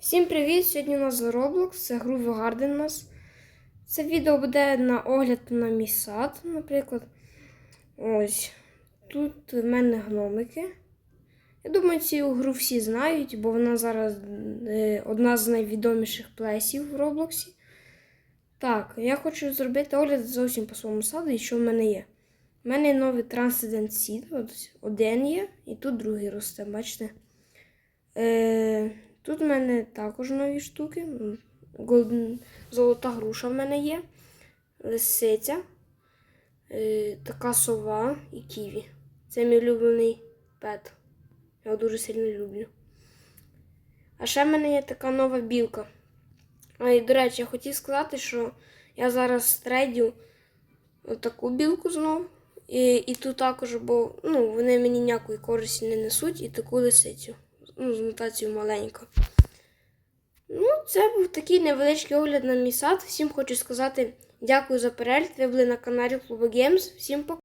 Всім привіт! Сьогодні у нас Roblox, це Groovy Garden у нас. Це відео буде на огляд на мій сад, наприклад. Ось. Тут в мене гномики. Я думаю, цю гру всі знають, бо вона зараз е, одна з найвідоміших плесів в Роблоксі. Так, я хочу зробити огляд зовсім по своєму саду і що в мене є. У мене новий Transcendent Seed, один є, і тут другий росте, бачите? Е, тут в мене також нові штуки. Золота груша в мене є. Лисиця, е, така сова і ківі. Це мій улюблений пет. Я його дуже сильно люблю. А ще в мене є така нова білка. А і, до речі, я хотів сказати, що я зараз трейдю таку білку знов. І, і ту також, бо ну, вони мені ніякої користі не несуть, і таку лисицю. Ну, з мутацією маленька. Це був такий невеличкий огляд на мій сад. Всім хочу сказати дякую за перегляд. Ви були на каналі Клуба Геймс. Всім пока.